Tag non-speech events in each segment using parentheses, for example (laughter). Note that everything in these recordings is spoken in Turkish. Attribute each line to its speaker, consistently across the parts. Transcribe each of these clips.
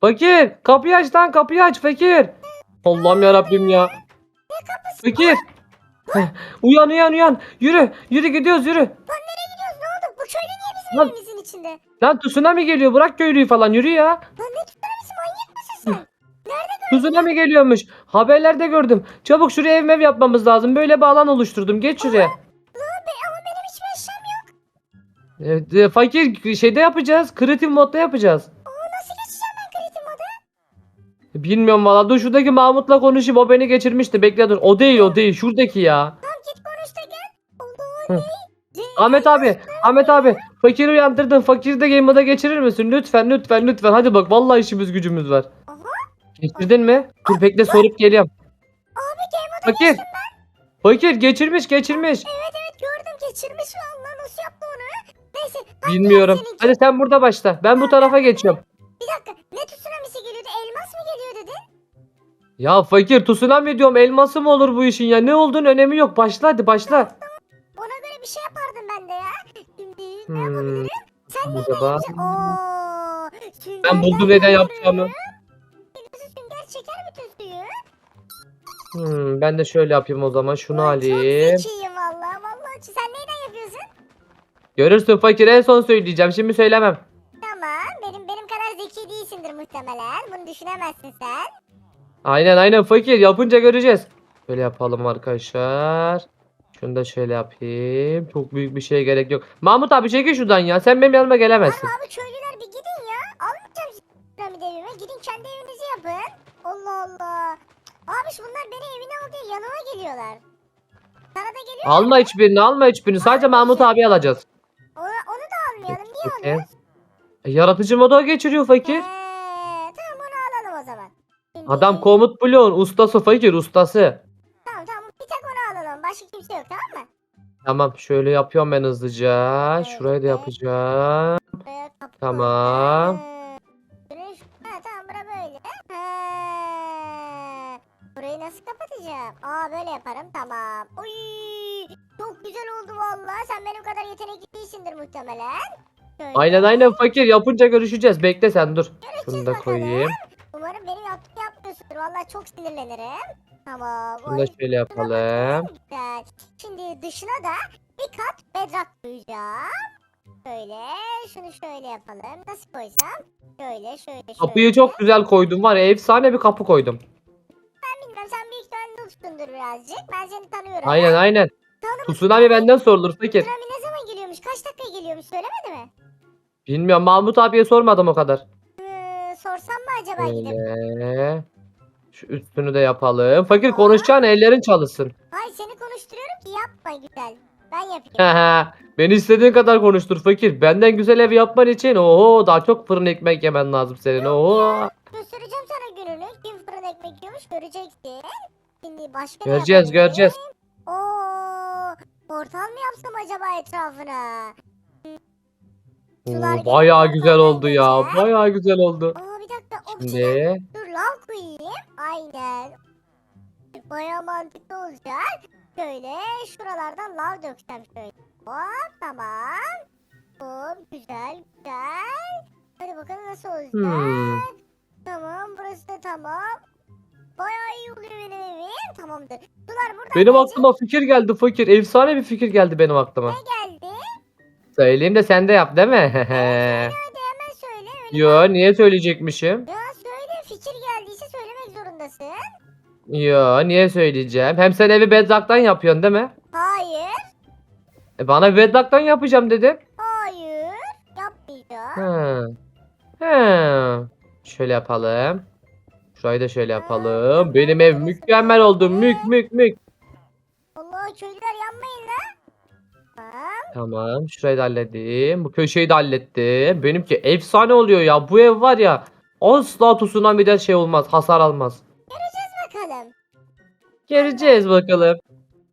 Speaker 1: Fakir kapıyı aç lan kapıyı aç fakir. Allah'ım ya Rabbim ya. Fakir. Uyan uyan uyan. Yürü yürü gidiyoruz yürü.
Speaker 2: Lan nereye gidiyoruz ne oldu? Bu köylü niye bizim
Speaker 1: Lan-
Speaker 2: evimizin içinde?
Speaker 1: Lan tsunami geliyor bırak köylüyü falan yürü ya.
Speaker 2: Lan ne tsunamisi manyak mısın sen?
Speaker 1: Tsunami geliyormuş. Haberlerde gördüm. Çabuk şuraya ev mev yapmamız lazım. Böyle bir alan oluşturdum. Geç şuraya. Evet, e, fakir şeyde yapacağız. Kreatif modda yapacağız.
Speaker 2: Nasıl geçeceğim ben kritik moda?
Speaker 1: Bilmiyorum valla. Dur şuradaki Mahmut'la konuşayım. O beni geçirmişti. Bekle dur. O değil o değil. Şuradaki ya.
Speaker 2: Tamam git konuş da gel.
Speaker 1: Hı.
Speaker 2: Allah ne?
Speaker 1: Ahmet abi. Ahmet abi. Fakiri uyandırdın. Fakiri de game moda geçirir misin? Lütfen lütfen lütfen. Hadi bak. Vallahi işimiz gücümüz var.
Speaker 2: Aha.
Speaker 1: Geçirdin mi? Dur bekle sorup geliyorum.
Speaker 2: Abi game moda
Speaker 1: Fakir.
Speaker 2: geçtim ben.
Speaker 1: Fakir geçirmiş geçirmiş.
Speaker 2: Evet evet gördüm geçirmiş vallahi nasıl yaptı onu? Neyse.
Speaker 1: Bilmiyorum. Hadi sen burada başla. Ben bu tarafa geçiyorum.
Speaker 2: Bir dakika ne tsunamisi geliyordu? Elmas mı geliyor dedin?
Speaker 1: Ya fakir tsunami diyorum elması mı olur bu işin ya? Ne olduğunu önemi yok. Başla hadi başla.
Speaker 2: Ona göre bir şey yapardım ben de ya. Şimdi ne
Speaker 1: Hmm,
Speaker 2: yapabilirim? Sen
Speaker 1: bu
Speaker 2: ne
Speaker 1: da bak.
Speaker 2: yapacaksın? Ooo.
Speaker 1: Ben buldum neden yapacağımı.
Speaker 2: Sünger çeker bütün suyu.
Speaker 1: Hmm, ben de şöyle yapayım o zaman. Şunu alayım.
Speaker 2: Çok valla.
Speaker 1: Görürsün fakir en son söyleyeceğim. Şimdi söylemem.
Speaker 2: Tamam. Benim benim kadar zeki değilsindir muhtemelen. Bunu düşünemezsin sen.
Speaker 1: Aynen aynen fakir. Yapınca göreceğiz. Böyle yapalım arkadaşlar. Şunu da şöyle yapayım. Çok büyük bir şeye gerek yok. Mahmut abi çekil şuradan ya. Sen benim yanıma gelemezsin.
Speaker 2: Ama abi köylüler bir gidin ya. Almayacağım sizi piramit evime. Gidin kendi evinizi yapın. Allah Allah. Abi şu bunlar beni evine al diye yanıma geliyorlar. Sana da geliyor.
Speaker 1: Alma hiçbirini alma hiçbirini. Sadece Mahmut abi alacağız.
Speaker 2: Almayalım. Niye
Speaker 1: Peki.
Speaker 2: alıyoruz?
Speaker 1: E, Yaratıcı moda geçiriyor fakir.
Speaker 2: Ee, tamam onu alalım o zaman. Şimdi-
Speaker 1: Adam komut bloğun ustası fakir ustası.
Speaker 2: Tamam tamam bir tek onu alalım. Başka kimse yok tamam mı?
Speaker 1: Tamam şöyle yapıyorum ben hızlıca. Şurayı da yapacağım.
Speaker 2: Kapı
Speaker 1: Tamam.
Speaker 2: koydum. Güzel oldu vallahi. Sen benim kadar yetenekli değilsindir muhtemelen. Şöyle.
Speaker 1: Aynen aynen fakir yapınca görüşeceğiz. Bekle sen dur. Şunu da
Speaker 2: bakalım.
Speaker 1: koyayım.
Speaker 2: Umarım benim yaptığımı yapmıyorsundur. Vallahi çok sinirlenirim. Tamam.
Speaker 1: Şunu da şöyle yapalım.
Speaker 2: Güzel. Şimdi dışına da bir kat bedrock koyacağım. Şöyle, şunu şöyle yapalım. Nasıl koysam? Şöyle, şöyle, şöyle.
Speaker 1: Kapıyı çok güzel koydum var ya efsane bir kapı koydum.
Speaker 2: Ben bilmiyorum, sen büyük ihtimalle noobsundur birazcık. Ben seni tanıyorum.
Speaker 1: Aynen aynen.
Speaker 2: Tanıdım.
Speaker 1: Tsunami benden sorulur fakir.
Speaker 2: Tsunami ne zaman geliyormuş? Kaç dakika geliyormuş? Söylemedi mi?
Speaker 1: Bilmiyorum Mahmut abiye sormadım o kadar.
Speaker 2: Hı, sorsam mı acaba gidip?
Speaker 1: Böyle. Şu üstünü de yapalım. Fakir konuşacağın ellerin çalışsın.
Speaker 2: Hayır seni konuşturuyorum ki yapma güzel. Ben yapayım.
Speaker 1: Beni istediğin kadar konuştur fakir. Benden güzel ev yapman için oho daha çok fırın ekmek yemen lazım senin. Oho.
Speaker 2: Göstereceğim sana gününü. Kim fırın ekmek yiyormuş göreceksin. Şimdi başka ne
Speaker 1: Göreceğiz
Speaker 2: yapabilirim?
Speaker 1: göreceğiz.
Speaker 2: Oo, portal mı yapsam acaba etrafına? Sular
Speaker 1: Oo, bayağı güzel oldu ya.
Speaker 2: geçer.
Speaker 1: Bayağı güzel oldu.
Speaker 2: Aa bir dakika. O
Speaker 1: Şimdi
Speaker 2: Dur lav koyayım. Aynen. Bayağı mantıklı olacak. Şöyle şuralardan lav döksem şöyle. Hop tamam. Hop güzel güzel. Hadi bakalım nasıl olacak.
Speaker 1: Hmm.
Speaker 2: Tamam burası da tamam. Bayağı iyi oluyor benim evim. Tamamdır. Sular buradan
Speaker 1: benim
Speaker 2: gelecek.
Speaker 1: aklıma fikir geldi fakir. Efsane bir fikir geldi benim aklıma.
Speaker 2: Ne geldi?
Speaker 1: Söyleyeyim de sen de yap değil mi? (laughs)
Speaker 2: Hadi hemen söyle. Öyle
Speaker 1: Yo niye söyleyecekmişim?
Speaker 2: Ya söyle fikir geldiyse söylemek zorundasın.
Speaker 1: Yo niye söyleyeceğim? Hem sen evi bedrock'tan yapıyorsun değil mi?
Speaker 2: Hayır.
Speaker 1: E bana bedrock'tan yapacağım dedin.
Speaker 2: Hayır. Yapmayacağım.
Speaker 1: Hı. Hı. Şöyle yapalım. Şurayı da şöyle yapalım. Benim ev mükemmel oldu. Mük mük mük.
Speaker 2: Allah köylüler yanmayın lan. Tamam.
Speaker 1: Şurayı da halledeyim. Bu köşeyi de hallettim. Benimki efsane oluyor ya. Bu ev var ya. Asla tsunami'den şey olmaz. Hasar almaz.
Speaker 2: Bakalım.
Speaker 1: Göreceğiz bakalım.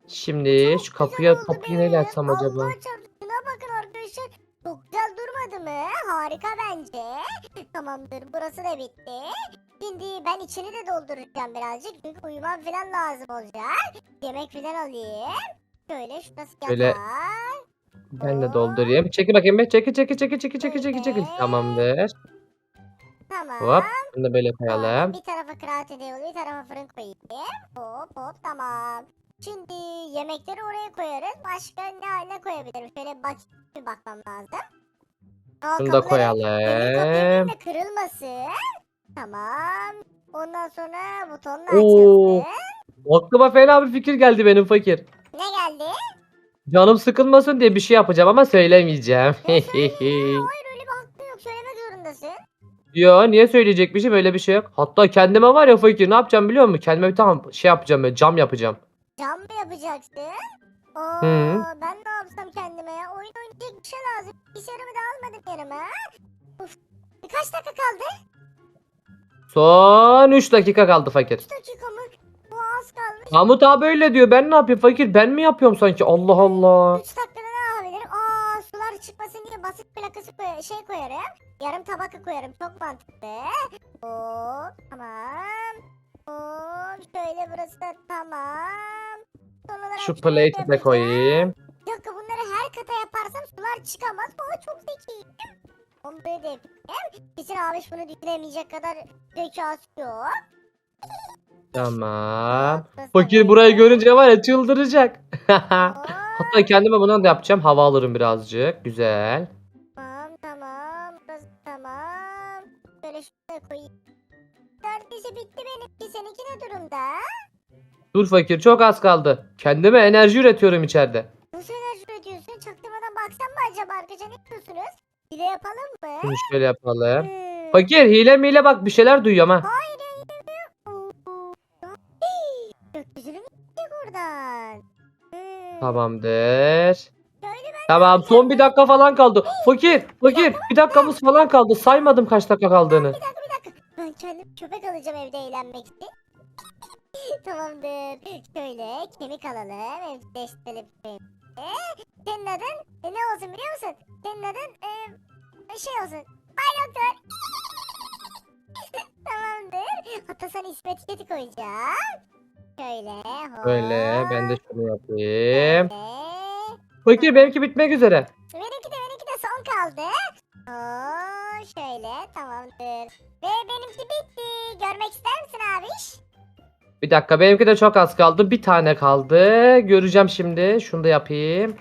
Speaker 1: Şimdi şu kapıya kapıyı neyle açsam acaba?
Speaker 2: Allah çarpsın. Harika bence. Tamamdır. Burası da bitti. Şimdi ben içini de dolduracağım birazcık. Çünkü uyumam falan lazım olacak. Yemek falan alayım. Şöyle şurası
Speaker 1: Böyle
Speaker 2: yatar.
Speaker 1: Ben de doldurayım. Çekil bakayım be. Çekil çekil çekil çekil çekil çekil çekil. Tamamdır.
Speaker 2: Tamam.
Speaker 1: Hop. Bunu da böyle koyalım.
Speaker 2: Bir tarafa kıraathane yolu, bir tarafa fırın koyayım. Hop hop tamam. Şimdi yemekleri oraya koyarız. Başka ne haline koyabilirim? Şöyle bak bir bakmam lazım.
Speaker 1: Bunu da koyalım.
Speaker 2: da kırılması. Tamam. Ondan sonra
Speaker 1: Oo.
Speaker 2: açarsın.
Speaker 1: Aklıma fena bir fikir geldi benim fakir.
Speaker 2: Ne geldi?
Speaker 1: Canım sıkılmasın diye bir şey yapacağım ama söylemeyeceğim. (laughs)
Speaker 2: Hayır öyle bir hakkın yok. Söylemek zorundasın.
Speaker 1: Yo niye söyleyecekmişim öyle bir şey yok. Hatta kendime var ya fakir ne yapacağım biliyor musun? Kendime bir tane şey yapacağım böyle cam yapacağım.
Speaker 2: Cam mı yapacaksın? Oo,
Speaker 1: Hı.
Speaker 2: Yanıma. Uf. Birkaç dakika kaldı.
Speaker 1: Son 3 dakika kaldı fakir.
Speaker 2: 3 dakika mı? Bu az kalmış.
Speaker 1: Mahmut abi öyle diyor. Ben ne yapayım fakir? Ben mi yapıyorum sanki? Allah Allah.
Speaker 2: 3 dakikada ne yapabilirim? Aa sular çıkmasın diye basit plakası koy- şey koyarım. Yarım tabaka koyarım. Çok mantıklı. Hop tamam. Hop şöyle burası da tamam. Son olarak
Speaker 1: Şu plate'i de koyayım.
Speaker 2: Sular çıkamaz. Aa çok zekiyim. Onu böyle de yapayım. Kesin abi bunu düşünemeyecek kadar zekası yok.
Speaker 1: Tamam. Fakir burayı görünce var ya çıldıracak. (laughs) Hatta kendime bundan da yapacağım. Hava alırım birazcık. Güzel.
Speaker 2: Tamam tamam. Burası tamam. Böyle şuraya koyayım. Neredeyse bitti benimki. Seninki ne durumda?
Speaker 1: Dur fakir çok az kaldı. Kendime enerji üretiyorum içeride.
Speaker 2: Yapalım mı?
Speaker 1: Şunu şöyle yapalım.
Speaker 2: Hmm.
Speaker 1: Fakir hile miyle bak bir şeyler duyuyorum ha.
Speaker 2: Hayır. Hii, Gökyüzünü mü gidecek oradan? Hmm.
Speaker 1: Tamamdır. Tamam son bir dakika falan kaldı. Fakir fakir bir dakikamız falan kaldı. Saymadım kaç dakika kaldığını.
Speaker 2: bir dakika bir dakika. Ben kendim köpek alacağım evde eğlenmek için. (laughs) Tamamdır. Şöyle kemik alalım. Evcilleştirelim kemiği. Senin adın e, ne olsun biliyor musun? Senin adın e, şey olsun. Bay Doktor. (laughs) Tamamdır. Hatta sana ismi etiketi koyacağım. Şöyle. Hop.
Speaker 1: Böyle ben de şunu yapayım.
Speaker 2: Şöyle.
Speaker 1: Fakir benimki bitmek üzere.
Speaker 2: Benimki de benimki de son kaldı. Oo, şöyle tamamdır. Ve benimki bitti. Görmek ister misin abiş?
Speaker 1: Bir dakika benimki de çok az kaldı. Bir tane kaldı. Göreceğim şimdi. Şunu da yapayım.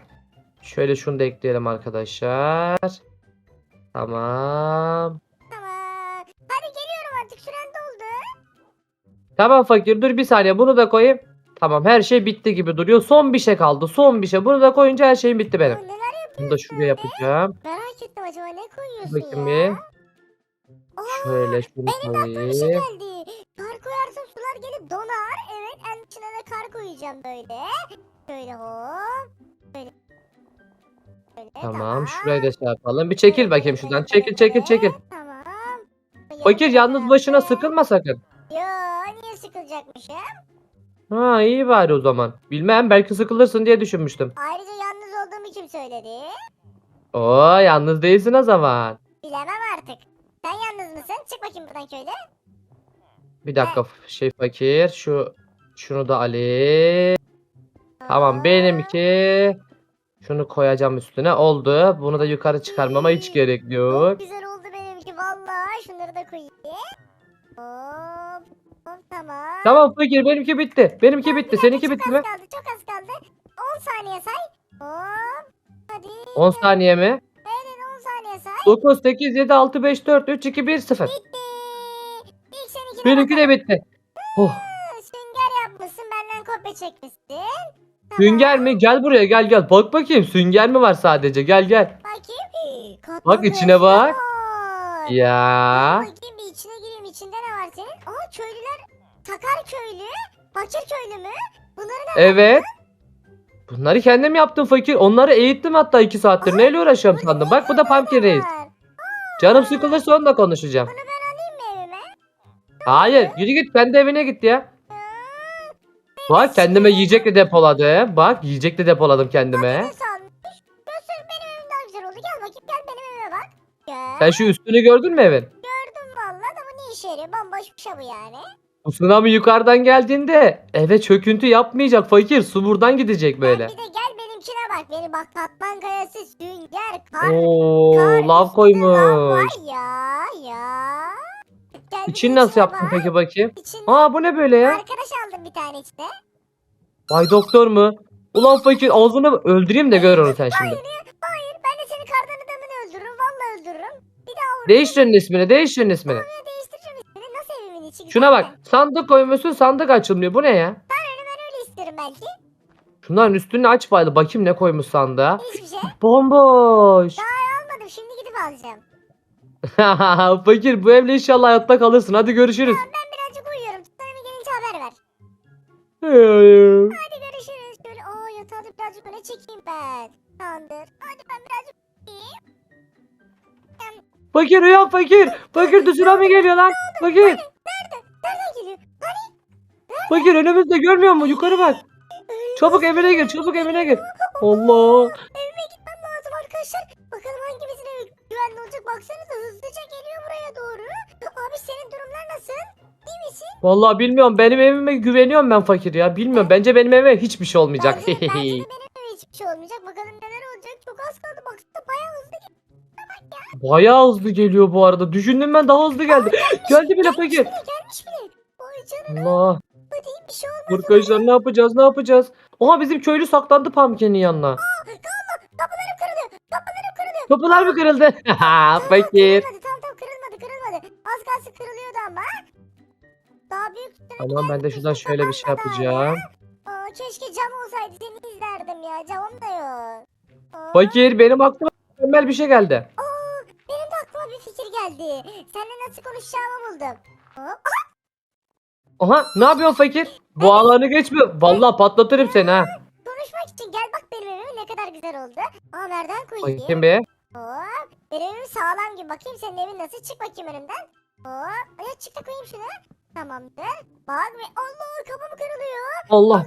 Speaker 1: Şöyle şunu da ekleyelim arkadaşlar. Tamam.
Speaker 2: Tamam. Hadi geliyorum artık süren doldu.
Speaker 1: Tamam fakir dur bir saniye bunu da koyayım. Tamam her şey bitti gibi duruyor. Son bir şey kaldı. Son bir şey. Bunu da koyunca her şeyim bitti benim.
Speaker 2: neler
Speaker 1: Bunu da şuraya yapacağım.
Speaker 2: merak ettim acaba ne koyuyorsun
Speaker 1: Bakayım
Speaker 2: ya?
Speaker 1: bir.
Speaker 2: Aa,
Speaker 1: Şöyle şunu
Speaker 2: benim aklıma bir şey
Speaker 1: koyayım.
Speaker 2: geldi. Kar koyarsam sular gelip donar. Evet en içine de kar koyacağım böyle. Şöyle hop. Böyle.
Speaker 1: Tamam şurayı da şey yapalım. Bir çekil bakayım şuradan. Çekil çekil çekil.
Speaker 2: Tamam.
Speaker 1: Fakir yalnız başına
Speaker 2: sıkıl.
Speaker 1: sıkılma sakın.
Speaker 2: Yo niye sıkılacakmışım?
Speaker 1: Ha iyi bari o zaman. Bilmem belki sıkılırsın diye düşünmüştüm.
Speaker 2: Ayrıca yalnız olduğumu kim söyledi?
Speaker 1: Oo yalnız değilsin o zaman.
Speaker 2: Bilemem artık. Sen yalnız mısın? Çık bakayım buradan köyde.
Speaker 1: Bir dakika şey fakir şu şunu da alayım. Tamam benimki. Şunu koyacağım üstüne. Oldu. Bunu da yukarı çıkarmama hiç gerek
Speaker 2: Çok
Speaker 1: yok.
Speaker 2: güzel oldu benimki vallahi. Şunları da koyayım. Hop. Hop tamam.
Speaker 1: Tamam fakir benimki bitti. Benimki bitti. Seninki
Speaker 2: çok
Speaker 1: bitti
Speaker 2: az
Speaker 1: mi?
Speaker 2: kaldı çok az kaldı. 10 saniye say. Hop. Hadi.
Speaker 1: 10 saniye mi?
Speaker 2: Aynen 10 saniye say.
Speaker 1: 9 8 7 6 5 4 3 2 1 0.
Speaker 2: Bitti. İlk seninkine
Speaker 1: Benimki de bitti. Oh.
Speaker 2: Sünger
Speaker 1: mi? Gel buraya gel gel. Bak bakayım sünger mi var sadece? Gel gel.
Speaker 2: Bakayım.
Speaker 1: Bak içine bak.
Speaker 2: var.
Speaker 1: Ya.
Speaker 2: Bakayım bir içine gireyim içinde ne var senin? Aa köylüler Takar köylü, fakir köylü mü? Bunları ne?
Speaker 1: Evet. Bunları kendim yaptım fakir. Onları eğittim hatta 2 saattir. Neyle uğraşıyorum sandım. Bak bu da Pumpkin Reis. Canım sıkılırsa onunla konuşacağım.
Speaker 2: Bunu ben alayım mı evime?
Speaker 1: Hayır. Yürü git kendi evine git ya. Bak kendime yiyecek de depoladım. Bak yiyecek de depoladım kendime.
Speaker 2: ne sanmış? Göster benim evim daha güzel oldu. Gel bakayım gel benim evime bak. Gel.
Speaker 1: Sen şu üstünü gördün mü evin?
Speaker 2: Gördüm valla da bu ne işe yarıyor? Bomboş bir şey bu yani.
Speaker 1: Bu tsunami yukarıdan geldiğinde eve çöküntü yapmayacak fakir. Su buradan gidecek böyle.
Speaker 2: Bir de gel benimkine bak. Benim bak katman kayası, sünger, kar.
Speaker 1: Oo
Speaker 2: kar,
Speaker 1: lav
Speaker 2: üstünde lav var ya ya. Gel bir
Speaker 1: İçini nasıl
Speaker 2: içine
Speaker 1: yaptın
Speaker 2: bak.
Speaker 1: peki bakayım?
Speaker 2: İçinde
Speaker 1: Aa bu ne böyle ya?
Speaker 2: arkadaş aldım bir tane işte.
Speaker 1: Vay doktor mu? Ulan fakir ağzını öldüreyim de gör onu sen şimdi.
Speaker 2: Hayır. Ben de senin kardan adamını öldürürüm. Vallahi öldürürüm. Bir daha vururum.
Speaker 1: Değiş şunun ismini değiş şunun ismini.
Speaker 2: Ya değiştireceğim ismini. Nasıl evimin içi?
Speaker 1: Şuna bak
Speaker 2: mi?
Speaker 1: sandık koymuşsun sandık açılmıyor bu ne ya?
Speaker 2: Ben öyle isterim belki.
Speaker 1: Şunların üstünü aç bari bakayım ne koymuş sandığa.
Speaker 2: Hiçbir şey.
Speaker 1: Bomboş.
Speaker 2: Almadım. Şimdi gidip alacağım. (laughs)
Speaker 1: fakir bu evle inşallah hayatta kalırsın hadi görüşürüz.
Speaker 2: Ben birazcık uyuyorum. Sana bir gelince haber ver. Hadi görüşürüz. Şöyle aa yatağı da birazcık öne çekeyim ben. Tamamdır. Hadi ben birazcık uyuyayım.
Speaker 1: fakir uyan fakir. Fakir tsunami geliyor lan. Fakir.
Speaker 2: Nerede? Nereden geliyor? Hani?
Speaker 1: Fakir önümüzde görmüyor musun? Yukarı bak. Çabuk evine gir çabuk evine gir. Allah.
Speaker 2: Evime gitmem lazım arkadaşlar. Baksanıza hızlıca geliyor buraya doğru. Abi senin durumlar nasıl? İyi misin?
Speaker 1: Vallahi bilmiyorum benim evime güveniyorum ben fakir ya. Bilmiyorum bence benim evime hiçbir şey olmayacak.
Speaker 2: Bence, bence de (laughs) benim evime hiçbir şey olmayacak. Bakalım neler olacak. Çok az kaldı. Baksana bayağı hızlı gidiyor.
Speaker 1: Bayağı hızlı geliyor bu arada. Düşündüm ben daha hızlı geldi. (laughs) Geldi bile
Speaker 2: Gelmiş
Speaker 1: fakir.
Speaker 2: bile gelmiş bile. Vay canına.
Speaker 1: Allah.
Speaker 2: Hadi bir şey olmaz.
Speaker 1: Arkadaşlar ne yapacağız ne yapacağız? Oha bizim köylü saklandı pumpkin'in yanına.
Speaker 2: Kapılarım kırılıyor. Kapılarım kırılıyor.
Speaker 1: Kapılar mı kırıldı? (laughs) fakir.
Speaker 2: Kırılmadı tamam tamam kırılmadı kırılmadı. Az kalsın kırılıyordu ama. Daha büyük
Speaker 1: Tamam ben de şuradan şöyle bir şey yapacağım.
Speaker 2: Aa, keşke cam olsaydı seni izlerdim ya. Camım da yok. Aa,
Speaker 1: Fakir benim aklıma mükemmel bir şey geldi.
Speaker 2: aa, benim de aklıma bir fikir geldi. Seninle nasıl konuşacağımı buldum. Hop,
Speaker 1: Aha ne yapıyorsun fakir? Bu alanı geçmiyor. Vallahi patlatırım seni ha.
Speaker 2: konuşmak için gel bak benim evim ne kadar güzel oldu. Aa nereden koyayım?
Speaker 1: Bakayım be.
Speaker 2: Hop. Benim evim sağlam gibi. Bakayım senin evin nasıl? Çık bakayım önümden. Hop. Ya çık da koyayım şunu. Tamamdır. Bak ve Allah kapım kırılıyor.
Speaker 1: Allah.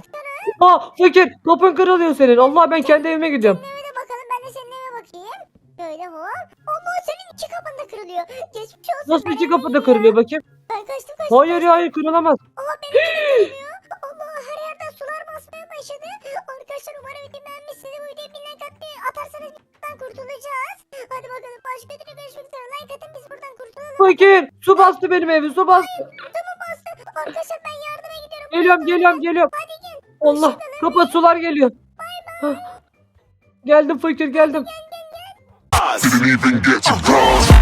Speaker 1: Aa fakir kapın kırılıyor senin. Allah ben kendi evime gideceğim.
Speaker 2: Eve de bakalım. Ben de senin eve bakayım. Böyle hop. Allah senin iki kapın da kırılıyor. Geçmiş olsun.
Speaker 1: Nasıl
Speaker 2: ben
Speaker 1: iki kapı da kırılıyor bakayım.
Speaker 2: Ben kaçtım kaçtım.
Speaker 1: Hayır ya hayır kırılamaz.
Speaker 2: Allah benim iki kırılıyor. Allah her yerden sular basmaya başladı. Arkadaşlar umarım beğenmişsiniz. Bu videoyu bilen katlı atarsanız buradan kurtulacağız. Hadi bakalım başka türlü görüşmek üzere. Like atın biz buradan kurtulalım.
Speaker 1: Fakir su bastı benim evi su bastı.
Speaker 2: Tamam bastı. Arkadaşlar ben yardıma gidiyorum.
Speaker 1: Geliyorum geliyorum geliyorum.
Speaker 2: Hadi gel.
Speaker 1: Allah kapat sular geliyor. Hah. Geldim fakir geldim.
Speaker 3: Didn't even get to cross.